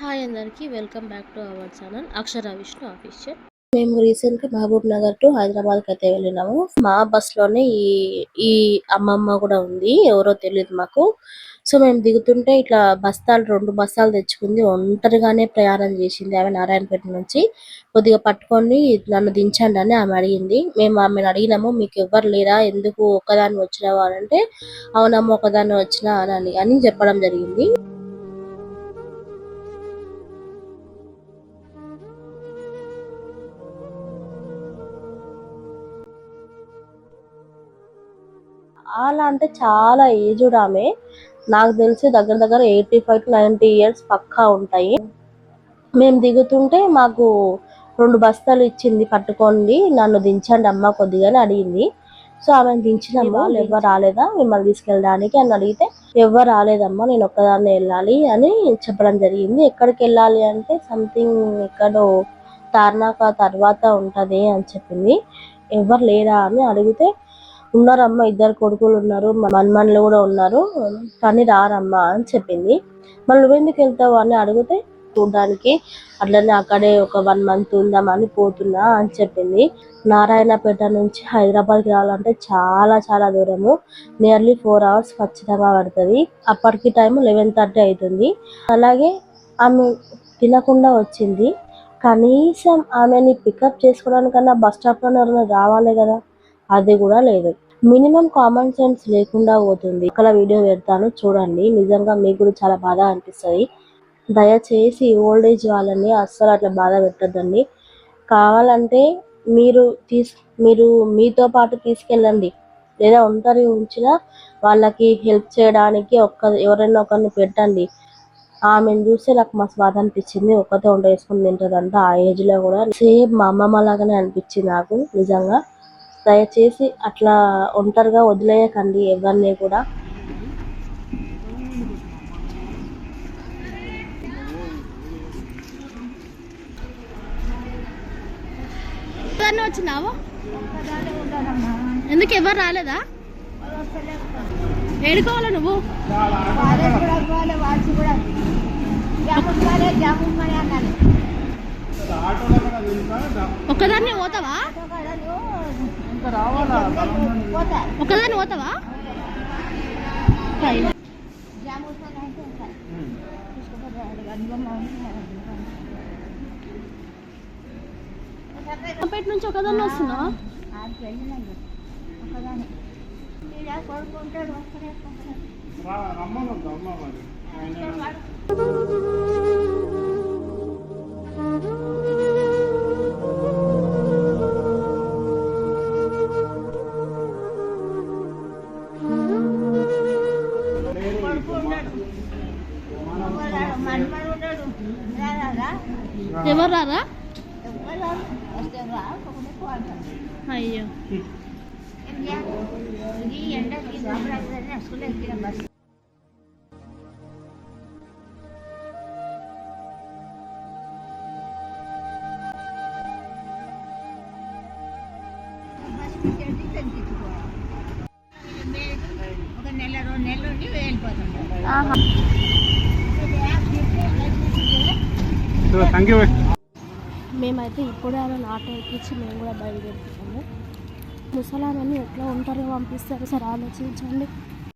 Hi అందరికీ welcome back to our channel Akshara Vishnu official మేము రీసెంట్గా మహబూబ్ నగర్ టు హైదరాబాద్ అయితే వెళ్ళినాము. మా బస్లోనే ఈ ఈ అమ్మమ్మ కూడా ఉంది ఎవరో తెలియదు మాకు. సో మేము దిగుతుంటే ఇట్లా బస్తాలు రెండు బస్తాలు తెచ్చుకుంది ఒంటరిగానే ప్రయాణం చేసింది ఆమె నారాయణపేట నుంచి. కొద్దిగా పట్టుకొని నన్ను దించండి అని ఆమె అడిగింది. మేము ఆమెను అడిగినాము మీకు ఎవ్వరు లేరా? ఎందుకు ఒక్కదాన్ని వచ్చినావా? అని అంటే అవునమ్మ ఒకదాన్ని వచ్చినా అని అని చెప్పడం జరిగింది. చాలా అంటే చాలా ఏజ్డ్ ఆమె. నాకు తెలిసి దగ్గర దగ్గర eighty five to ninety years పక్కా ఉంటాయి. మేము దిగుతుంటే మాకు రెండు బస్తాలు ఇచ్చింది పట్టుకోండి నన్ను దించండి అమ్మ కొద్దిగా అని అడిగింది. సో ఆమె దించినమ్మ వాళ్ళు ఎవరు రాలేదా? మిమ్మల్ని తీసుకెళ్ళడానికి అని అడిగితే ఎవరు రాలేదమ్మా నేను ఒక్కదాన్నే వెళ్ళాలి అని చెప్పడం జరిగింది. ఎక్కడికి వెళ్ళాలి అంటే సంథింగ్ ఎక్కడో తార్నాక తర్వాత ఉంటది అని చెప్పింది. ఎవరు లేరా? అని అడిగితే ఉన్నారమ్మా ఇద్దరు కొడుకులు ఉన్నారు మన్మన్లు కూడా ఉన్నారు కానీ రారమ్మా అని చెప్పింది. మళ్ళీ నువ్వెందుకు వెళ్తావు అని అడిగితే చూడడానికి అట్లనే అక్కడే ఒక వన్ మంత్ ఉందామని పోతున్నా అని చెప్పింది. నారాయణపేట నుంచి హైదరాబాద్కి రావాలంటే చాలా చాలా దూరము. నియర్లీ ఫోర్ అవర్స్ ఖచ్చితంగా పడుతుంది. అప్పటికి టైం లెవెన్ థర్టీ అవుతుంది. అలాగే ఆమె తినకుండా వచ్చింది. కనీసం ఆమెని పికప్ చేసుకోవడానికన్నా బస్ స్టాప్ ఎవరైనా రావాలి కదా. అది కూడా లేదు. మినిమం కామన్ సెన్స్ లేకుండా పోతుంది. ఇక్కడ వీడియో పెడతాను చూడండి. నిజంగా మీకు కూడా చాలా బాధ అనిపిస్తుంది. దయచేసి ఓల్డ్ ఏజ్ వాళ్ళని అస్సలు అట్లా బాధ పెట్టద్దండి. కావాలంటే మీరు తీసు మీరు మీతో పాటు తీసుకెళ్ళండి. లేదా ఒంటరి ఉంచిన వాళ్ళకి హెల్ప్ చేయడానికి ఒక్క ఎవరైనా ఒకరిని పెట్టండి. ఆమెను చూస్తే నాకు మస్తు బాధ అనిపించింది. ఒక్కతే వంట వేసుకుని తింటదంట ఆ ఏజ్లో కూడా. సేమ్ మా అమ్మమ్మ లాగానే అనిపించింది నాకు నిజంగా. దయచేసి అట్లా ఒంటరిగా వదిలేయకండి ఎవరిని కూడా. ఎవరిని వచ్చినావు? ఎందుకు ఎవరు రాలేదా? ఏడుకోవాలా నువ్వు? ఒక్కదాన్ని పోతావా? ఒక్కదాన్ని పోతావా? పేట నుంచి ఒకదాన్ని వస్తున్నావా ఎవరు రారా అయ్యో ఒక వెళ్ళిపోతుంటాం మేమైతే ఇప్పుడే ఆమె ఆటో ఎక్కించి మేము కూడా బయలుదేరుతున్నాము. ముసలామని ఎట్లా ఒంటరిగా పంపిస్తారు సార్ ఆలోచించండి.